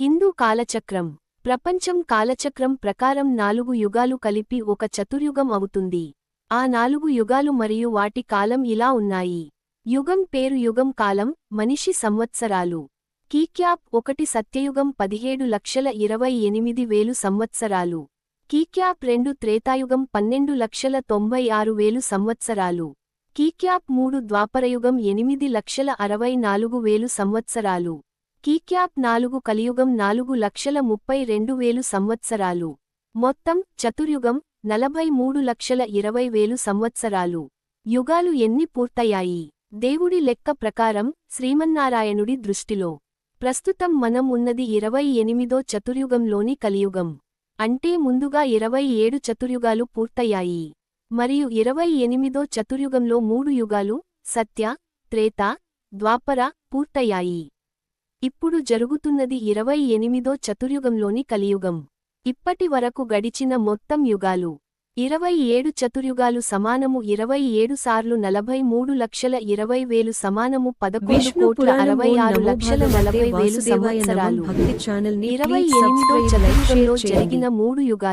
హిందూ కాలచక్రం. ప్రపంచం కాలచక్రం ప్రకారం నాలుగు యుగాలు కలిపి ఒక చతుర్యుగం అవుతుంది. ఆ నాలుగు యుగాలు మరియు వాటి కాలం ఇలా ఉన్నాయి. యుగం పేరు యుగం కాలం మనిషి సంవత్సరాలు. కీక్యాప్ ఒకటి సత్యయుగం పదిహేడు లక్షల ఇరవై ఎనిమిది వేలు సంవత్సరాలు. కీక్యాప్ రెండు త్రేతాయుగం పన్నెండు లక్షల తొంభై ఆరు వేలు సంవత్సరాలు. కీక్యాప్ మూడు ద్వాపరయుగం ఎనిమిది లక్షల అరవై నాలుగు వేలు సంవత్సరాలు. కీక్యాప్ నాలుగు కలియుగం నాలుగు లక్షల ముప్పై రెండు వేలు సంవత్సరాలు. మొత్తం చతుర్యుగం నలభై మూడు లక్షల ఇరవై వేలు సంవత్సరాలు. యుగాలు ఎన్ని పూర్తయ్యాయి? దేవుడి లెక్క ప్రకారం శ్రీమన్నారాయణుడి దృష్టిలో. ప్రస్తుతం మనం ఉన్నది ఇరవై ఎనిమిదో చతుర్యుగంలోని కలియుగం. అంటే ముందుగా ఇరవై ఏడు చతుర్యుగాలు పూర్తయ్యాయి. మరియు ఇరవై ఎనిమిదో చతుర్యుగంలో మూడు యుగాలు సత్య త్రేత ద్వాపర పూర్తయ్యాయి. ఇప్పుడు జరుగుతున్నది ఇరవై ఎనిమిదో చతుర్యుగంలోని కలియుగం. ఇప్పటి వరకు గడిచిన మొత్తం యుగాలు. ఇరవై ఏడు చతుర్యుగాలు సమానము ఇరవై ఏడు సార్లు నలభై మూడు లక్షల ఇరవై వేలు సమానము పదకొండు కోట్ల అరవై ఆరు లక్షల నలభై వేలు సంవత్సరాలు. ఇరవై ఎనిమిదో చతుర్యుగంలో జరిగిన మూడు యుగాలు.